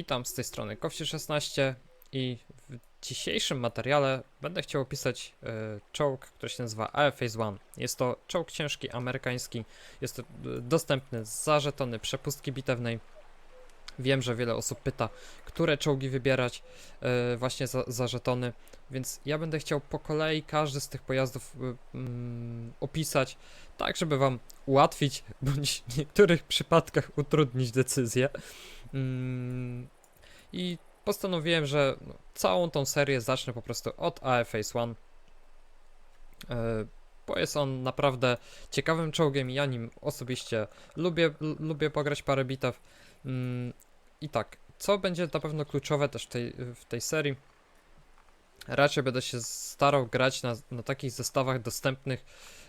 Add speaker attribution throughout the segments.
Speaker 1: Witam z tej strony Kowsi16 i w dzisiejszym materiale będę chciał opisać e, czołg, który się nazywa AF Phase One. Jest to czołg ciężki amerykański, jest to e, dostępny za żetony przepustki bitewnej. Wiem, że wiele osób pyta, które czołgi wybierać e, właśnie za, za żetony, więc ja będę chciał po kolei każdy z tych pojazdów e, mm, opisać, tak żeby wam ułatwić, bądź w niektórych przypadkach utrudnić decyzję. Mm, I postanowiłem, że no, całą tą serię zacznę po prostu od AF Phase One. E, Bo jest on naprawdę ciekawym czołgiem i ja nim osobiście lubię, lubię pograć parę bitew. Mm, I tak, co będzie na pewno kluczowe też w tej, w tej serii? Raczej będę się starał grać na, na takich zestawach dostępnych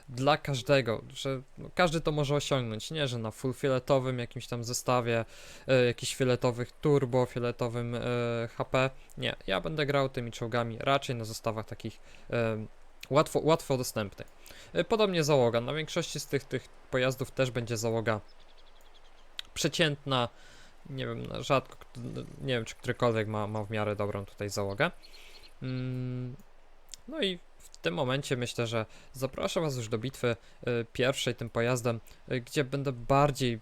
Speaker 1: dla każdego, że no, każdy to może osiągnąć, nie, że na full fioletowym jakimś tam zestawie, e, jakichś fioletowych turbo, fioletowym e, HP, nie, ja będę grał tymi czołgami raczej na zestawach takich e, łatwo, łatwo dostępnych. Podobnie załoga, na większości z tych, tych pojazdów też będzie załoga przeciętna, nie wiem, no, rzadko, kto- nie wiem czy którykolwiek ma, ma w miarę dobrą tutaj załogę. Mm, no i w tym momencie myślę, że zapraszam Was już do bitwy y, pierwszej tym pojazdem, y, gdzie będę bardziej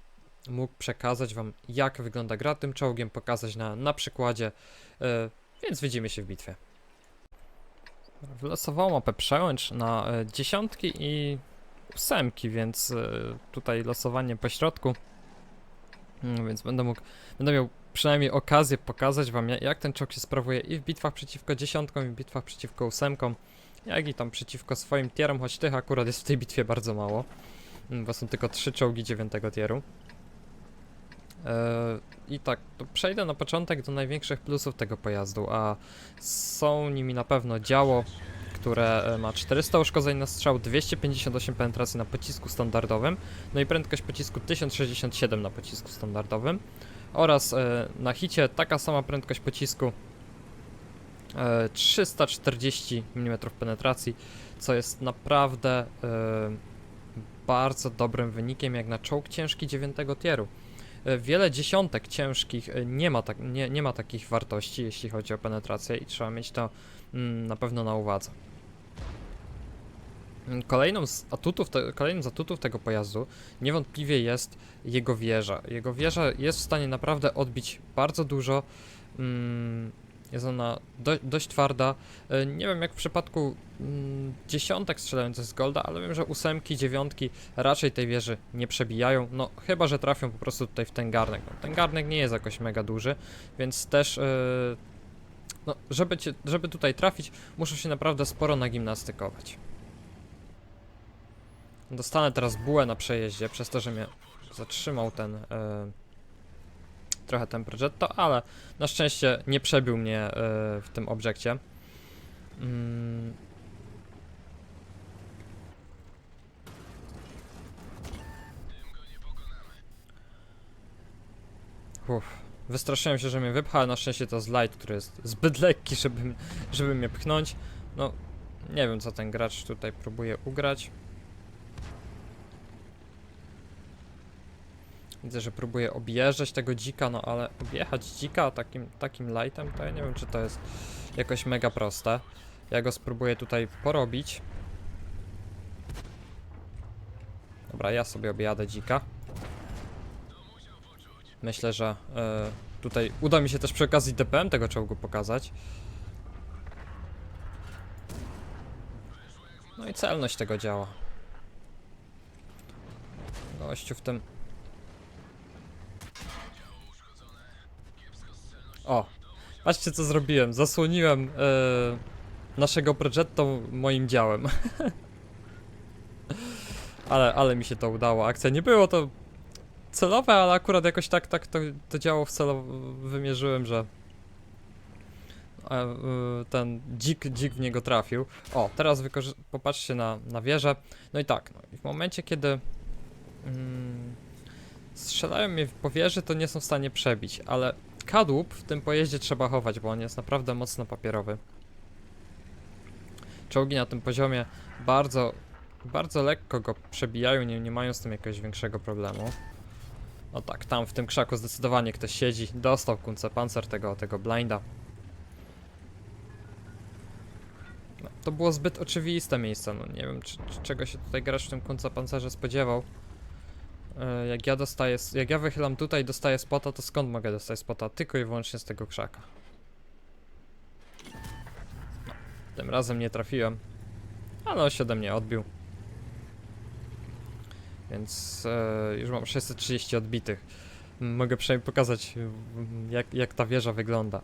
Speaker 1: mógł przekazać Wam, jak wygląda gra tym czołgiem, pokazać na, na przykładzie, y, więc widzimy się w bitwie. Wylosowałem mapę przełęcz na dziesiątki i ósemki, więc tutaj losowanie po środku, Mm, więc będę mógł, będę miał przynajmniej okazję pokazać Wam, ja- jak ten czołg się sprawuje i w bitwach przeciwko dziesiątkom, i w bitwach przeciwko ósemkom jak i tam przeciwko swoim tierom, choć tych akurat jest w tej bitwie bardzo mało, mm, bo są tylko trzy czołgi dziewiątego tieru. Eee, I tak, to przejdę na początek do największych plusów tego pojazdu, a są nimi na pewno działo, które e, ma 400 uszkodzeń na strzał, 258 penetracji na pocisku standardowym, no i prędkość pocisku 1067 na pocisku standardowym oraz e, na hicie taka sama prędkość pocisku e, 340 mm penetracji, co jest naprawdę e, bardzo dobrym wynikiem jak na czołg ciężki 9 tieru. E, Wiele dziesiątek ciężkich e, nie ma, tak, nie, nie ma takich wartości, jeśli chodzi o penetrację i trzeba mieć to mm, na pewno na uwadze. Kolejną z atutów, te, kolejnym z atutów tego pojazdu niewątpliwie jest jego wieża. Jego wieża jest w stanie naprawdę odbić bardzo dużo. Mm, jest ona do, dość twarda. E, Nie wiem jak w przypadku mm, dziesiątek strzelających z Golda, ale wiem, że ósemki, dziewiątki raczej tej wieży nie przebijają. No chyba, że trafią po prostu tutaj w ten garnek. No, ten garnek nie jest jakoś mega duży, więc też e, no, żeby, cię, żeby tutaj trafić, muszę się naprawdę sporo nagimnastykować. Dostanę teraz bułę na przejeździe, przez to, że mnie zatrzymał ten e, trochę ten Progetto, ale na szczęście nie przebił mnie e, w tym obiekcie. Mm. Uff, wystraszyłem się, że mnie wypcha, ale na szczęście to jest light, który jest zbyt lekki, żeby, żeby mnie pchnąć. No, nie wiem co ten gracz tutaj próbuje ugrać. Widzę, że próbuje objeżdżać tego dzika, no ale objechać dzika takim, takim lightem, to ja nie wiem, czy to jest jakoś mega proste. Ja go spróbuję tutaj porobić. Dobra, ja sobie objadę dzika. Myślę, że e, tutaj uda mi się też przy okazji DPM tego czołgu pokazać. No i celność tego działa. Gościu w tym O, patrzcie co zrobiłem. Zasłoniłem e, naszego Progetto moim działem. ale, ale mi się to udało. Akcja nie było to celowe, ale akurat jakoś tak, tak to, to działo w celu wymierzyłem, że e, e, ten dzik, dzik w niego trafił. O, teraz popatrzcie na, na wieżę. No i tak, no, w momencie kiedy mm, strzelają mnie po wieży, to nie są w stanie przebić, ale kadłub w tym pojeździe trzeba chować, bo on jest naprawdę mocno papierowy. Czołgi na tym poziomie bardzo, bardzo lekko go przebijają, nie, nie mają z tym jakiegoś większego problemu. O tak, tam w tym krzaku zdecydowanie ktoś siedzi. Dostał kunce pancer tego, tego blinda. No, to było zbyt oczywiste miejsce, no nie wiem czy, czy czego się tutaj gracz w tym kunce pancerze spodziewał. E, Jak ja dostaję, jak ja wychylam tutaj i dostaję spota, to skąd mogę dostać spota? Tylko i wyłącznie z tego krzaka. No, tym razem nie trafiłem, ale on się ode mnie odbił. Więc e, już mam 630 odbitych. M, Mogę przynajmniej pokazać, mm, jak, jak ta wieża wygląda.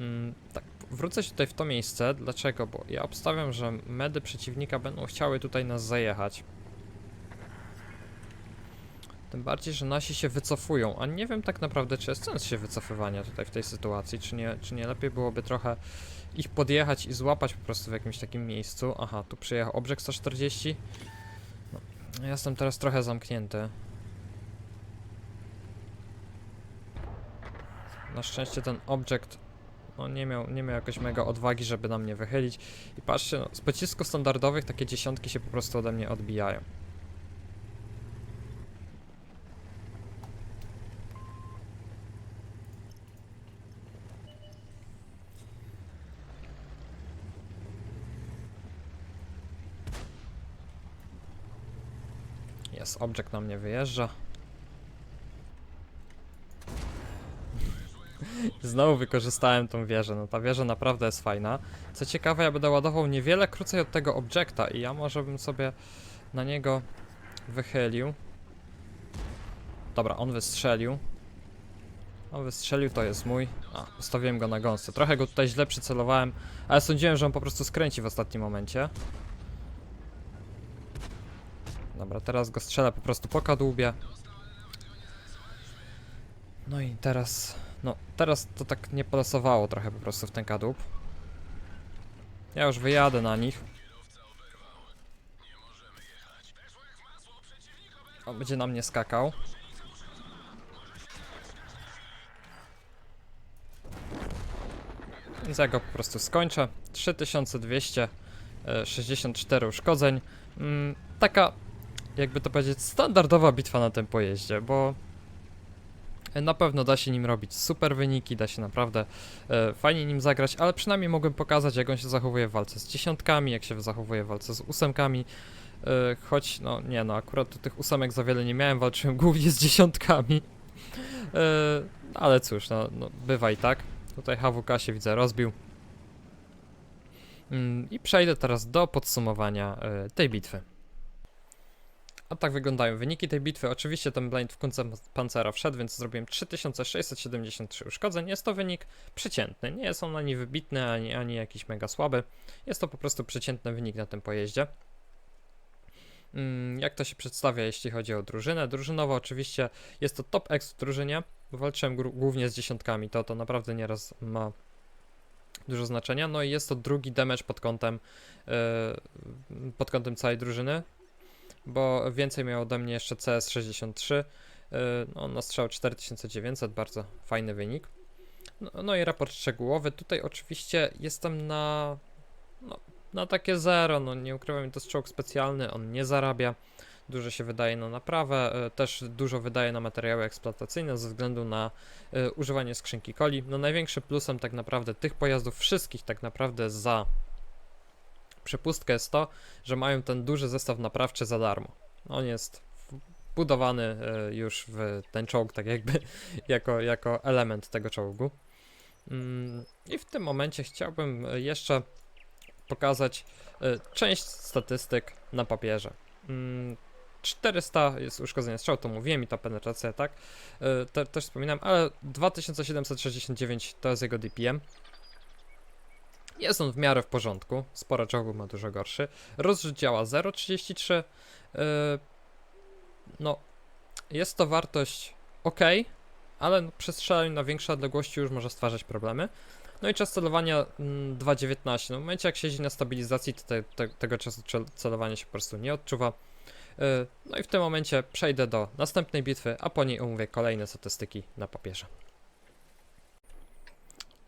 Speaker 1: Mm, tak, wrócę się tutaj w to miejsce. Dlaczego? Bo ja obstawiam, że medy przeciwnika będą chciały tutaj nas zajechać. Tym bardziej, że nasi się wycofują, a nie wiem tak naprawdę, czy jest sens się wycofywania tutaj w tej sytuacji, czy nie, czy nie lepiej byłoby trochę ich podjechać i złapać po prostu w jakimś takim miejscu. Aha, tu przyjechał Object 140. No, ja jestem teraz trochę zamknięty. Na szczęście ten Object no, nie, miał, nie miał jakoś mega odwagi, żeby na mnie wychylić. I patrzcie, no, z pocisków standardowych takie dziesiątki się po prostu ode mnie odbijają. Jest, Object na mnie wyjeżdża. Znowu wykorzystałem tą wieżę, no ta wieża naprawdę jest fajna. Co ciekawe, ja będę ładował niewiele krócej od tego Objecta i ja może bym sobie na niego wychylił. Dobra, on wystrzelił. On wystrzelił, to jest mój. A, ustawiłem go na gąsce. Trochę go tutaj źle przycelowałem, ale sądziłem, że on po prostu skręci w ostatnim momencie. Dobra, teraz go strzelę po prostu po kadłubie. No i teraz... No, teraz to tak nie polosowało trochę po prostu w ten kadłub. Ja już wyjadę na nich. On będzie na mnie skakał. Więc ja go po prostu skończę. 3264 uszkodzeń. Mm, taka, jakby to powiedzieć, standardowa bitwa na tym pojeździe, bo na pewno da się nim robić super wyniki, da się naprawdę e, fajnie nim zagrać, ale przynajmniej mogłem pokazać, jak on się zachowuje w walce z dziesiątkami, jak się zachowuje w walce z ósemkami. E, choć, no nie no, akurat tu tych ósemek za wiele nie miałem, walczyłem głównie z dziesiątkami. E, ale cóż, no, no bywa i tak. Tutaj HWK się widzę rozbił. Mm, I przejdę teraz do podsumowania e, tej bitwy. A tak wyglądają wyniki tej bitwy. Oczywiście ten blind w końcu pancera wszedł, więc zrobiłem 3673 uszkodzeń. Jest to wynik przeciętny. Nie jest on ani wybitny, ani, ani jakiś mega słaby. Jest to po prostu przeciętny wynik na tym pojeździe. Mm, Jak to się przedstawia, jeśli chodzi o drużynę? Drużynowo oczywiście jest to top X w drużynie. Walczyłem głównie z dziesiątkami, to to naprawdę nieraz ma dużo znaczenia. No i jest to drugi damage pod kątem, yy, pod kątem całej drużyny bo więcej miał ode mnie jeszcze CS63. Yy, no, na strzał 4900, bardzo fajny wynik. No, no i raport szczegółowy. Tutaj oczywiście jestem na, no, na takie zero. No, nie ukrywam, to jest czołg specjalny, on nie zarabia. Dużo się wydaje na naprawę, yy, też dużo wydaje na materiały eksploatacyjne ze względu na yy, używanie skrzynki coli. No największym plusem tak naprawdę tych pojazdów, wszystkich tak naprawdę za przepustkę jest to, że mają ten duży zestaw naprawczy za darmo. On jest budowany e, już w ten czołg, tak jakby jako, jako element tego czołgu. Mm, I w tym momencie chciałbym e, jeszcze pokazać e, część statystyk na papierze. Mm, 400 jest uszkodzenie strzał, to mówiłem i ta penetracja, tak? Te, też wspominam, ale 2769 to jest jego DPM. Jest on w miarę w porządku. Sporo czołgów ma dużo gorszy. Rozrzut działa 0,33. Yy, no, jest to wartość ok, ale no, przy na większe odległości już może stwarzać problemy. No i czas celowania mm, 2,19. No w momencie jak siedzi na stabilizacji, to te, te, tego czasu cel- celowania się po prostu nie odczuwa. Yy, no i w tym momencie przejdę do następnej bitwy, a po niej omówię kolejne statystyki na papierze.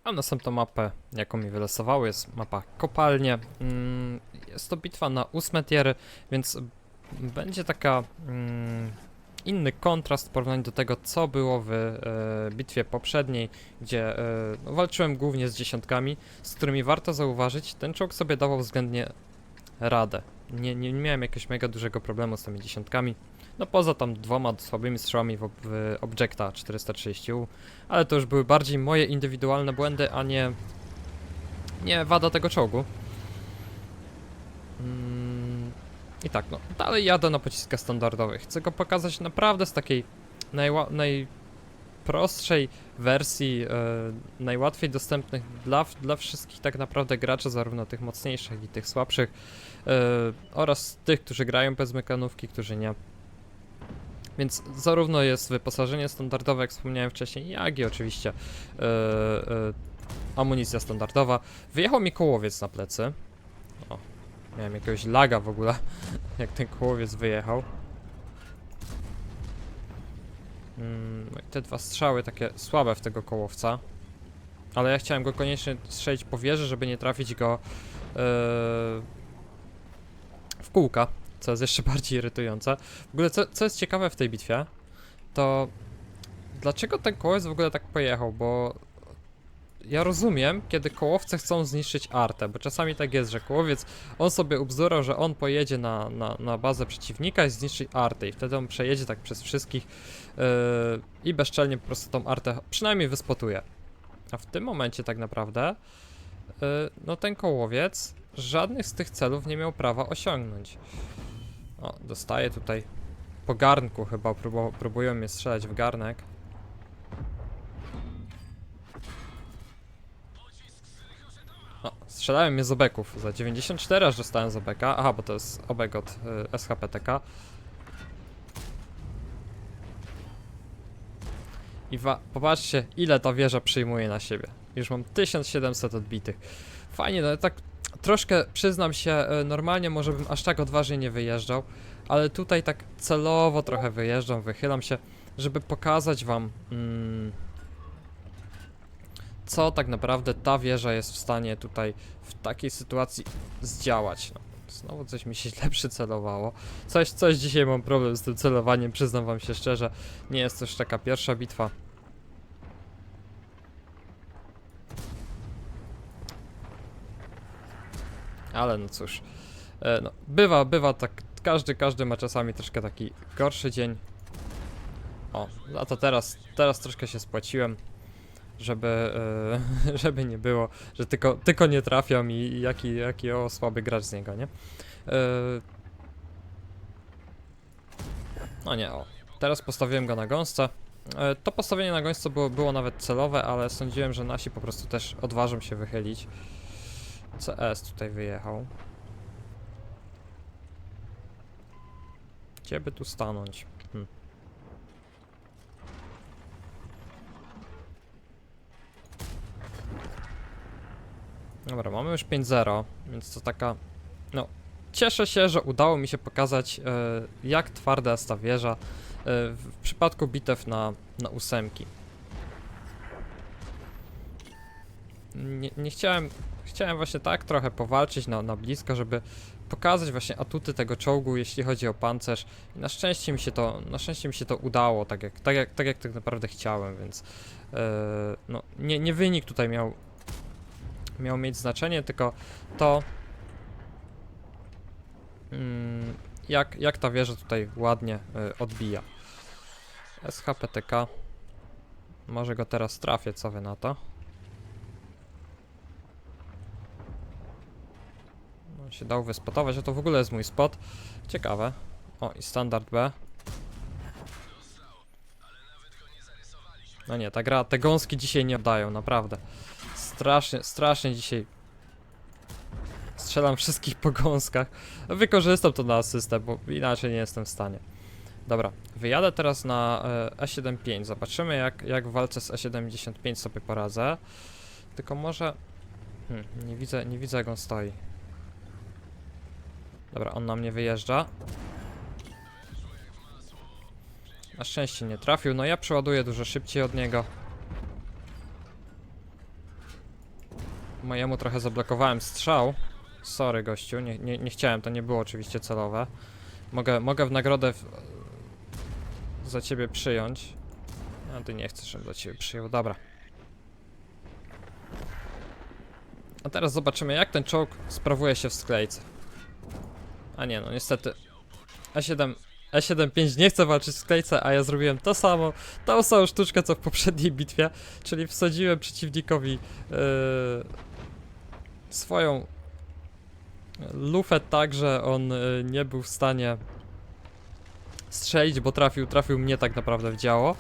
Speaker 1: A następną mapę, jaką mi wylosowało, jest mapa Kopalnie. Mm, Jest to bitwa na ósme tiery, więc będzie taka mm, inny kontrast w porównaniu do tego, co było w e, bitwie poprzedniej, gdzie e, no, walczyłem głównie z dziesiątkami, z którymi warto zauważyć, ten czołg sobie dawał względnie radę. Nie, nie miałem jakiegoś mega dużego problemu z tymi dziesiątkami. No poza tam dwoma słabymi strzałami w, w Objecta 430U, ale to już były bardziej moje indywidualne błędy, a nie, nie wada tego czołgu. Mm, I tak, no, dalej jadę na pociskach standardowych. Chcę go pokazać naprawdę z takiej najprostszej wersji, e, najłatwiej dostępnych dla, dla wszystkich tak naprawdę graczy, zarówno tych mocniejszych i tych słabszych, e, oraz tych, którzy grają bez mekanówki, którzy nie. Więc zarówno jest wyposażenie standardowe, jak wspomniałem wcześniej, jak i oczywiście e, e, amunicja standardowa. Wyjechał mi kołowiec na plecy. O, miałem jakiegoś laga w ogóle, jak ten kołowiec wyjechał. Mm, no te dwa strzały takie słabe w tego kołowca. Ale ja chciałem go koniecznie strzelić po wieży, żeby nie trafić go e, w kółka, co jest jeszcze bardziej irytujące. W ogóle, co, co jest ciekawe w tej bitwie, to dlaczego ten kołowiec w ogóle tak pojechał, bo ja rozumiem, kiedy kołowce chcą zniszczyć artę, bo czasami tak jest, że kołowiec, on sobie ubzdurał, że on pojedzie na, na, na bazę przeciwnika i zniszczy artę i wtedy on przejedzie tak przez wszystkich yy, i bezczelnie po prostu tą artę przynajmniej wyspotuje. A w tym momencie tak naprawdę, yy, no ten kołowiec żadnych z tych celów nie miał prawa osiągnąć. O, dostaję tutaj po garnku chyba, próbu próbują mnie strzelać w garnek. O, strzelałem mnie z obeków. Za 94 aż dostałem z obeka. Aha, bo to jest obek od y, SHPTK. I popatrzcie, ile ta wieża przyjmuje na siebie. Już mam 1700 odbitych. Fajnie, no tak troszkę przyznam się, y, normalnie może bym aż tak odważnie nie wyjeżdżał, ale tutaj tak celowo trochę wyjeżdżam, wychylam się, żeby pokazać wam. Mm, co tak naprawdę ta wieża jest w stanie tutaj w takiej sytuacji zdziałać. No, znowu coś mi się źle przycelowało. Coś, coś dzisiaj mam problem z tym celowaniem, przyznam wam się szczerze. Nie jest to już taka pierwsza bitwa. Ale no cóż, e, no, bywa, bywa tak, każdy, każdy ma czasami troszkę taki gorszy dzień. O, a to teraz, teraz troszkę się spłaciłem żeby, e, żeby nie było, że tylko, tylko nie trafiam i jaki, jaki o słaby gracz z niego, nie? E, no nie, o. Teraz postawiłem go na gąsce. To postawienie na gąsce było, było nawet celowe, ale sądziłem, że nasi po prostu też odważą się wychylić. CS tutaj wyjechał. Gdzie by tu stanąć? Hm. Dobra, mamy już 5-0, więc to taka. No, cieszę się, że udało mi się pokazać, e, jak twarda jest ta wieża e, w przypadku bitew na, na ósemki. Nie, nie chciałem. Chciałem właśnie tak trochę powalczyć na, na blisko, żeby pokazać właśnie atuty tego czołgu, jeśli chodzi o pancerz. I na szczęście mi się to, na szczęście mi się to udało, tak jak tak, jak, tak, jak tak naprawdę chciałem, więc e, no, nie, nie wynik tutaj miał miał mieć znaczenie, tylko to mm, jak, jak ta wieża tutaj ładnie y, odbija. SHPTK. Może go teraz trafię, co wy na to? Się dał wyspotować, a to w ogóle jest mój spot. Ciekawe. O, i standard B. No nie, ta gra, te gąski dzisiaj nie oddają, naprawdę. Strasznie, strasznie dzisiaj strzelam wszystkich po gąskach. Wykorzystam to na asystę, bo inaczej nie jestem w stanie. Dobra, wyjadę teraz na e, E75. Zobaczymy jak, jak w walce z E75 sobie poradzę. Tylko może... Hmm, nie widzę, nie widzę jak on stoi. Dobra, on na mnie wyjeżdża. Na szczęście nie trafił. No ja przeładuję dużo szybciej od niego. Mojemu trochę zablokowałem strzał. Sorry gościu, nie, nie, nie chciałem, to nie było oczywiście celowe. Mogę, mogę w nagrodę w... za ciebie przyjąć. A ty nie chcesz, żebym za ciebie przyjął, dobra. A teraz zobaczymy, jak ten czołg sprawuje się w sklejce. A nie, no niestety. E7, E75 nie chce walczyć w sklejce, a ja zrobiłem to samo, tą samą sztuczkę co w poprzedniej bitwie, czyli wsadziłem przeciwnikowi yy, swoją lufę tak, że on yy, nie był w stanie strzelić, bo trafił, trafił mnie tak naprawdę w działo.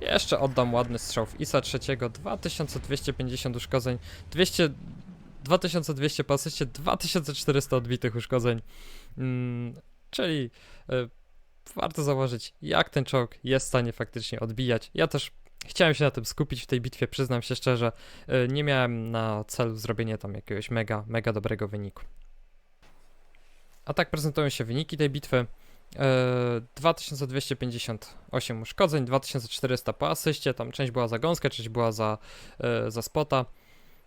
Speaker 1: Jeszcze oddam ładny strzał w ISA trzeciego, 2250 uszkodzeń, 200, 2200 po asyście, 2400 odbitych uszkodzeń, czyli y, warto zauważyć, jak ten czołg jest w stanie faktycznie odbijać. Ja też chciałem się na tym skupić w tej bitwie, przyznam się szczerze, y, nie miałem na celu zrobienie tam jakiegoś mega, mega dobrego wyniku. A tak prezentują się wyniki tej bitwy. E, 2258 uszkodzeń, 2400 po asyście, tam część była za gąskę, część była za, e, za spota.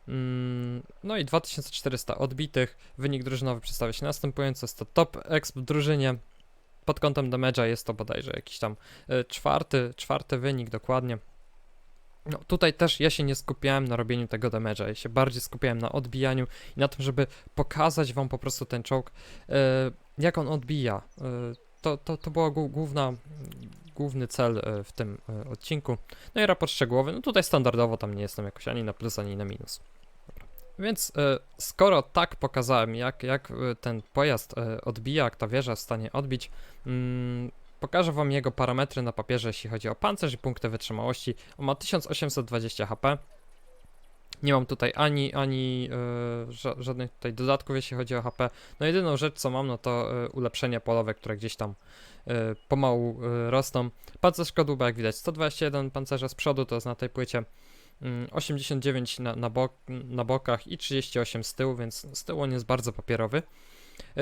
Speaker 1: Mm, No i 2400 odbitych. Wynik drużynowy przedstawia się następująco. Jest to top exp w drużynie. Pod kątem damage'a jest to bodajże jakiś tam e, czwarty, czwarty wynik dokładnie. No tutaj też ja się nie skupiałem na robieniu tego damage'a, ja się bardziej skupiałem na odbijaniu i na tym, żeby pokazać wam po prostu ten czołg, e, jak on odbija. E, to, to, to była głó- główna, główny cel e, w tym e, odcinku. No i raport szczegółowy, no tutaj standardowo tam nie jestem jakoś ani na plus, ani na minus. Więc e, skoro tak pokazałem, jak, jak ten pojazd odbija, jak ta wieża jest w stanie odbić, mm, pokażę wam jego parametry na papierze, jeśli chodzi o pancerz i punkty wytrzymałości. On ma 1820 HP. Nie mam tutaj ani, ani e, ża żadnych tutaj dodatków, jeśli chodzi o HP. No jedyną rzecz, co mam, no to e, ulepszenia polowe, które gdzieś tam e, pomału rosną. Pancerz kadłuba, jak widać, 121 pancerza z przodu, to jest na tej płycie. mm, 89 na, na, bok, na bokach i 38 z tyłu, więc z tyłu on jest bardzo papierowy.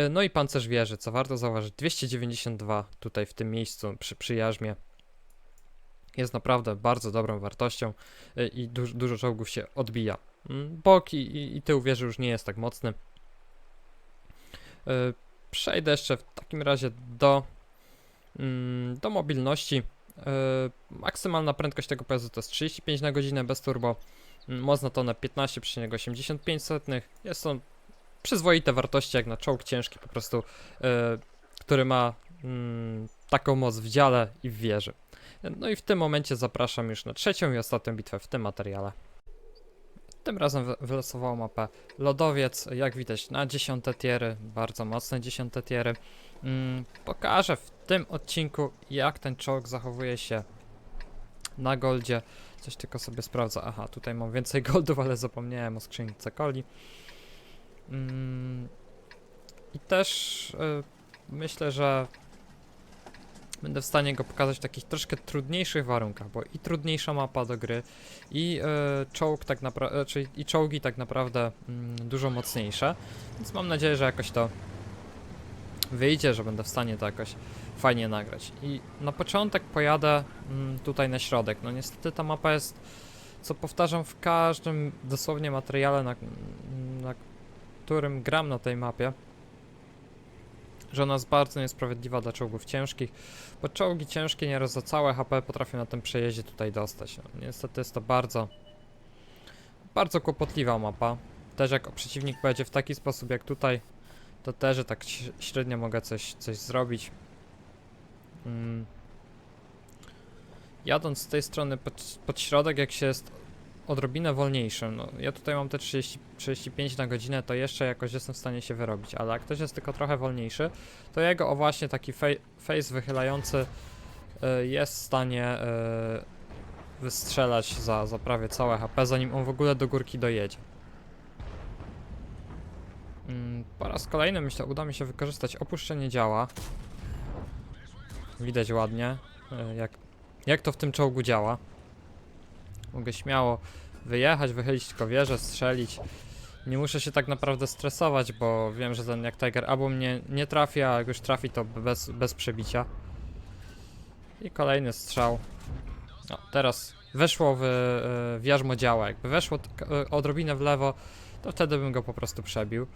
Speaker 1: No i pancerz wieży, co warto zauważyć, 292 tutaj w tym miejscu przy, przy jarzmie. Jest naprawdę bardzo dobrą wartością e, i duż, dużo czołgów się odbija. Mm, Bok i, i, tył wieży już nie jest tak mocny. E, Przejdę jeszcze w takim razie do, mm, do mobilności. E, Maksymalna prędkość tego pojazdu to jest 35 na godzinę bez turbo. Mm, Moc na tonę 15,85. Jest to przyzwoite wartości jak na czołg ciężki po prostu, który ma taką moc w dziale i w wieży. No i w tym momencie zapraszam już na trzecią i ostatnią bitwę w tym materiale. Tym razem wy- wylosowało mapę Lodowiec, jak widać na dziesiąte tiery, bardzo mocne dziesiąte tiery. Mm, pokażę w tym odcinku jak ten czołg zachowuje się na goldzie. Coś tylko sobie sprawdzę. Aha, tutaj mam więcej goldów, ale zapomniałem o skrzynce coli. Mm, I też y, myślę, że będę w stanie go pokazać w takich troszkę trudniejszych warunkach, bo i trudniejsza mapa do gry, i y, czołg tak naprawdę, czyli i czołgi tak naprawdę mm, dużo mocniejsze, więc mam nadzieję, że jakoś to wyjdzie, że będę w stanie to jakoś fajnie nagrać. I na początek pojadę mm, tutaj na środek. No niestety ta mapa jest, co powtarzam w każdym dosłownie materiale, na, na którym gram na tej mapie, że ona jest bardzo niesprawiedliwa dla czołgów ciężkich, bo czołgi ciężkie nieraz za całe HP potrafią na tym przejeździe tutaj dostać. No, niestety jest to bardzo, bardzo kłopotliwa mapa. Też jak przeciwnik pojedzie w taki sposób jak tutaj, to też że tak średnio mogę coś, coś zrobić. Mm. Jadąc z tej strony pod, pod środek, jak się jest odrobinę wolniejszym, no ja tutaj mam te 30, 35 na godzinę, to jeszcze jakoś jestem w stanie się wyrobić, ale jak ktoś jest tylko trochę wolniejszy, to jego o właśnie taki face wychylający y, jest w stanie y, wystrzelać za, za prawie całe HP, zanim on w ogóle do górki dojedzie. Mm, Po raz kolejny myślę uda mi się wykorzystać opuszczenie działa. Widać ładnie y, jak, jak to w tym czołgu działa. Mogę śmiało wyjechać, wychylić tylko wieżę, strzelić. Nie muszę się tak naprawdę stresować, bo wiem, że ten jak Tiger albo mnie nie trafi, a jak już trafi to bez, bez przebicia. I kolejny strzał. No, teraz weszło w, e, w jarzmo działa. Jakby weszło e, odrobinę w lewo, to wtedy bym go po prostu przebił.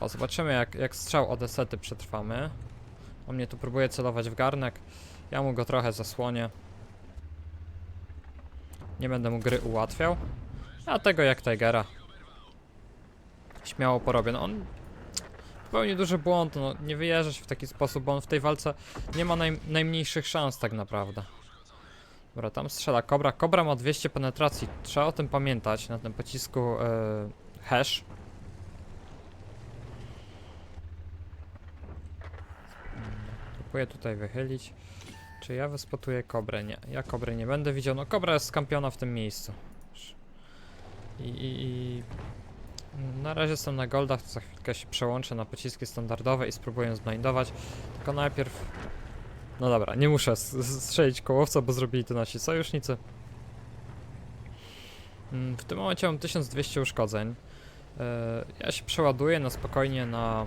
Speaker 1: O, zobaczymy jak, jak strzał od esety przetrwamy. On mnie tu próbuje celować w garnek. Ja mu go trochę zasłonię. Nie będę mu gry ułatwiał. A tego jak Tigera. Śmiało porobię. No on popełnił duży błąd, no nie wyjeżdża się w taki sposób, bo on w tej walce nie ma naj, najmniejszych szans tak naprawdę. Dobra, tam strzela Kobra. Kobra ma 200 penetracji. Trzeba o tym pamiętać na tym pocisku e, hash. Próbuję tutaj wychylić. Czy ja wyspotuję Kobrę? Nie, ja Kobry nie będę widział. No Kobra jest skampiona w tym miejscu. I, i, i na razie jestem na goldach, to za chwilkę się przełączę na pociski standardowe i spróbuję zblindować. Tylko najpierw... No dobra, nie muszę strzelić kołowca, bo zrobili to nasi sojusznicy. Mm, W tym momencie mam 1200 uszkodzeń. E, Ja się przeładuję na spokojnie na,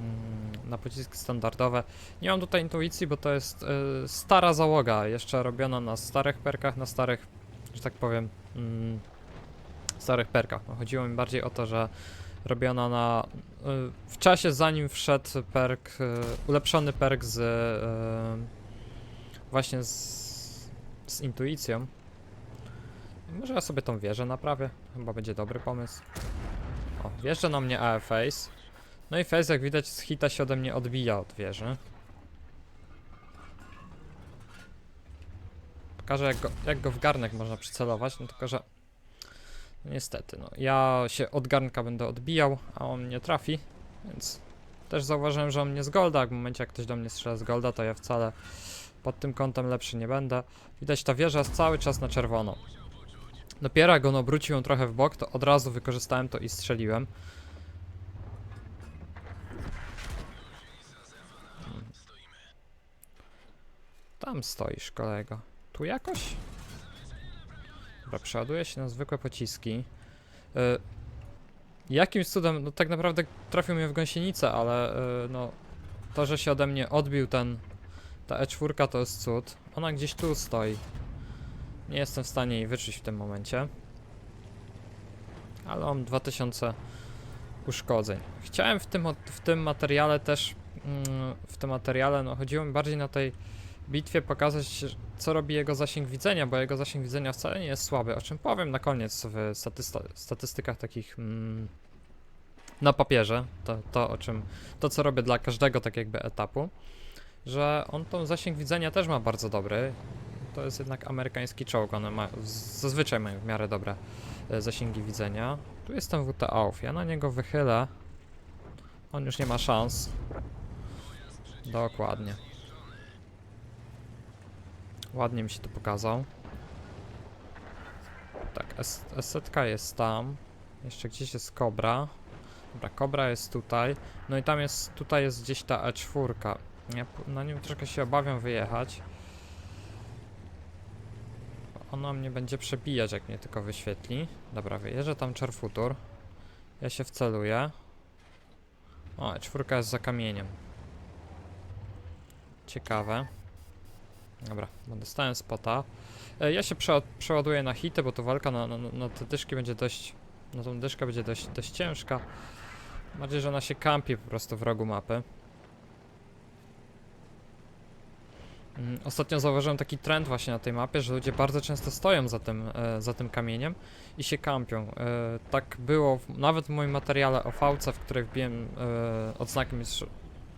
Speaker 1: mm, na pociski standardowe. Nie mam tutaj intuicji, bo to jest e, stara załoga, jeszcze robiona na starych perkach, na starych, że tak powiem, mm, starych perkach. No, chodziło mi bardziej o to, że robiona na y, w czasie zanim wszedł perk, y, ulepszony perk z y, właśnie z, z intuicją. Może ja sobie tą wieżę naprawię, chyba będzie dobry pomysł. O, wjeżdża na mnie AF Face. No i Face jak widać z hita się ode mnie odbija od wieży. Pokażę jak go, jak go w garnek można przycelować, no tylko że no Niestety, no. Ja się od garnka będę odbijał, a on nie trafi, więc też zauważyłem, że on mnie z golda, w momencie jak ktoś do mnie strzela z golda, to ja wcale pod tym kątem lepszy nie będę. Widać ta wieża jest cały czas na czerwono. Dopiero jak on obrócił ją trochę w bok, to od razu wykorzystałem to i strzeliłem. Tam stoisz, kolego. Tu jakoś? Dobra, przeładuję się na zwykłe pociski. Y, jakimś cudem, no tak naprawdę trafił mnie w gąsienicę, ale y, no to, że się ode mnie odbił ten ta E4 to jest cud. Ona gdzieś tu stoi. Nie jestem w stanie jej wyczuć w tym momencie. Ale mam 2000 uszkodzeń. Chciałem w tym, w tym materiale też, mm, w tym materiale, no chodziło mi bardziej na tej bitwie pokazać, co robi jego zasięg widzenia, bo jego zasięg widzenia wcale nie jest słaby, o czym powiem na koniec w statystykach takich mm, na papierze, to, to o czym, to co robię dla każdego tak jakby etapu, że on tą zasięg widzenia też ma bardzo dobry, to jest jednak amerykański czołg, one ma, zazwyczaj mają w miarę dobre e, zasięgi widzenia. Tu jest ten WT AUF, ja na niego wychylę, on już nie ma szans. Dokładnie. Ładnie mi się to pokazał. Tak, es- esetka jest tam. Jeszcze gdzieś jest kobra. Dobra, kobra jest tutaj. No i tam jest, tutaj jest gdzieś ta E4. Ja na nim troszkę się obawiam wyjechać. Ona mnie będzie przebijać, jak mnie tylko wyświetli. Dobra, wyjeżdżę tam czerfutur. Ja się wceluję. O, E4 jest za kamieniem. Ciekawe. Dobra, dostałem spota. E, Ja się prze, przeładuję na hity, bo to walka na, na, na te dyszki będzie dość... Na tą dyszkę będzie dość, dość ciężka. Bardziej, że ona się kampi po prostu w rogu mapy. Mm, Ostatnio zauważyłem taki trend właśnie na tej mapie, że ludzie bardzo często stoją za tym, e, za tym kamieniem i się kampią. E, tak było w, nawet w moim materiale o fałce, w której wbiłem odznaki.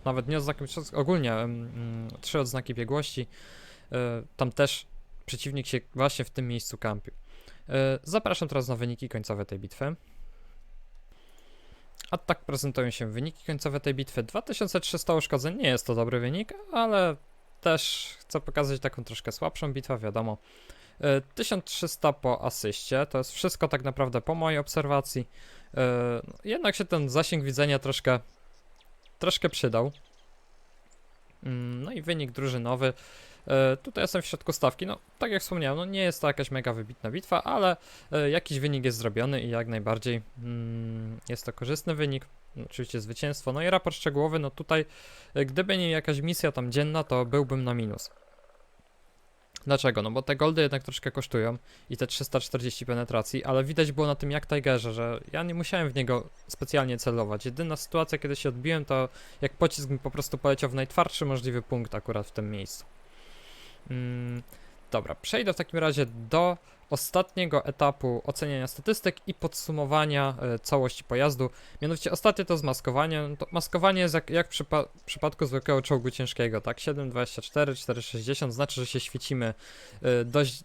Speaker 1: Nawet nie odznaki ogólnie mm, trzy odznaki biegłości. E, tam też przeciwnik się właśnie w tym miejscu kampił. E, Zapraszam teraz na wyniki końcowe tej bitwy. A tak prezentują się wyniki końcowe tej bitwy. 2300 uszkodzeń nie jest to dobry wynik, ale też chcę pokazać taką troszkę słabszą bitwę, wiadomo. E, 1300 po asyście, to jest wszystko tak naprawdę po mojej obserwacji. E, Jednak się ten zasięg widzenia troszkę, troszkę przydał. Mm, No i wynik drużynowy. E, Tutaj jestem w środku stawki. No, tak jak wspomniałem, no nie jest to jakaś mega wybitna bitwa, ale e, jakiś wynik jest zrobiony i jak najbardziej mm, jest to korzystny wynik. Oczywiście zwycięstwo. No i raport szczegółowy, no tutaj e, gdyby nie jakaś misja tam dzienna, to byłbym na minus. Dlaczego? No bo te goldy jednak troszkę kosztują i te 340 penetracji, ale widać było na tym jak Tigerze, że ja nie musiałem w niego specjalnie celować. Jedyna sytuacja, kiedy się odbiłem, to jak pocisk mi po prostu poleciał w najtwardszy możliwy punkt akurat w tym miejscu. Mm, dobra, przejdę w takim razie do ostatniego etapu oceniania statystyk i podsumowania e, całości pojazdu. Mianowicie ostatnie to zmaskowanie. No To maskowanie jest jak, jak w przypa- przypadku zwykłego czołgu ciężkiego, tak? 7,24, 4,60 znaczy, że się świecimy e, dość,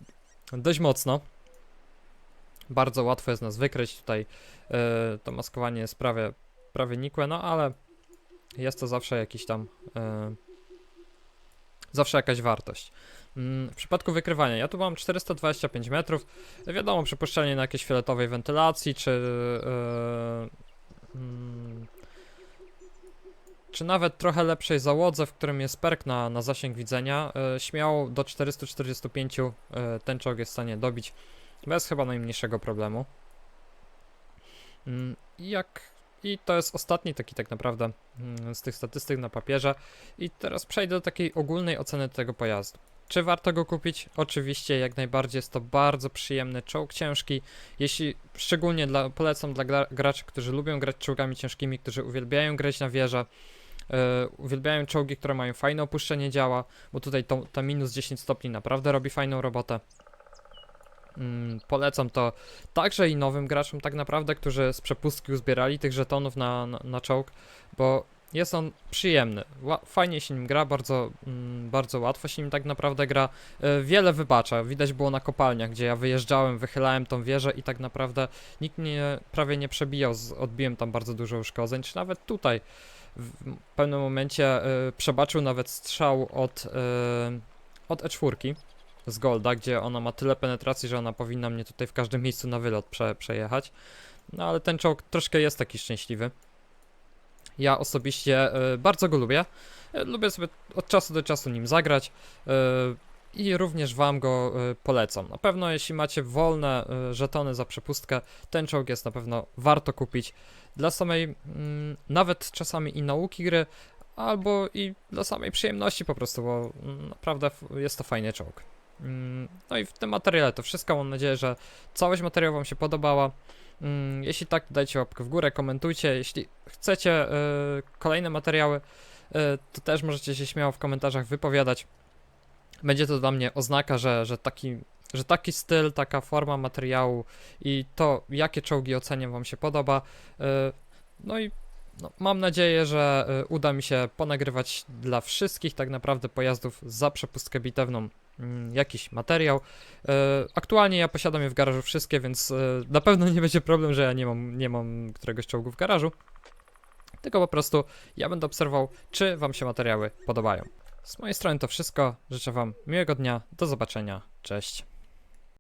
Speaker 1: dość mocno. Bardzo łatwo jest nas wykryć tutaj. e, To maskowanie jest prawie, prawie nikłe, no ale jest to zawsze jakiś tam. e, Zawsze jakaś wartość. Mm, W przypadku wykrywania, ja tu mam 425 metrów. Wiadomo, przypuszczenie na jakiejś fioletowej wentylacji, czy. Yy, mm, czy nawet trochę lepszej załodze, w którym jest perk na, na zasięg widzenia, yy, śmiało do 445 yy, ten czołg jest w stanie dobić bez chyba najmniejszego problemu. I jak. I to jest ostatni taki tak naprawdę mm, z tych statystyk na papierze. I teraz przejdę do takiej ogólnej oceny tego pojazdu. Czy warto go kupić? Oczywiście, jak najbardziej jest to bardzo przyjemny czołg ciężki. Jeśli szczególnie dla, polecam dla gra, graczy, którzy lubią grać czołgami ciężkimi, którzy uwielbiają grać na wieżę, e, uwielbiają czołgi, które mają fajne opuszczenie działa, bo tutaj to, ta minus 10 stopni naprawdę robi fajną robotę. Mm, polecam to także i nowym graczom tak naprawdę, którzy z przepustki uzbierali tych żetonów na, na, na czołg, bo jest on przyjemny, fajnie się nim gra, bardzo, mm, bardzo łatwo się nim tak naprawdę gra. E, Wiele wybacza, widać było na kopalniach, gdzie ja wyjeżdżałem, wychylałem tą wieżę i tak naprawdę nikt mnie prawie nie przebijał, z- odbiłem tam bardzo dużo uszkodzeń, czy nawet tutaj w pewnym momencie e, przebaczył nawet strzał od, e, od E4 z Golda, gdzie ona ma tyle penetracji, że ona powinna mnie tutaj w każdym miejscu na wylot prze, przejechać. No ale ten czołg troszkę jest taki szczęśliwy. Ja osobiście e, bardzo go lubię. E, lubię sobie od czasu do czasu nim zagrać e, i również Wam go polecam. Na pewno jeśli macie wolne żetony za przepustkę, ten czołg jest na pewno warto kupić dla samej, mm, nawet czasami i nauki gry, albo i dla samej przyjemności po prostu, bo mm, naprawdę jest to fajny czołg. Mm, No i w tym materiale to wszystko. Mam nadzieję, że całość materiału Wam się podobała. Mm, Jeśli tak, dajcie łapkę w górę, komentujcie. Jeśli chcecie y, kolejne materiały, y, to też możecie się śmiało w komentarzach wypowiadać. Będzie to dla mnie oznaka, że, że, taki, że taki styl, taka forma materiału i to, jakie czołgi oceniam Wam się podoba. Y, no i no, mam nadzieję, że uda mi się ponagrywać dla wszystkich tak naprawdę pojazdów za przepustkę bitewną jakiś materiał. E, Aktualnie ja posiadam je w garażu wszystkie, więc e, na pewno nie będzie problem, że ja nie mam, nie mam któregoś czołgu w garażu. Tylko po prostu ja będę obserwował, czy Wam się materiały podobają. Z mojej strony to wszystko. Życzę Wam miłego dnia. Do zobaczenia. Cześć.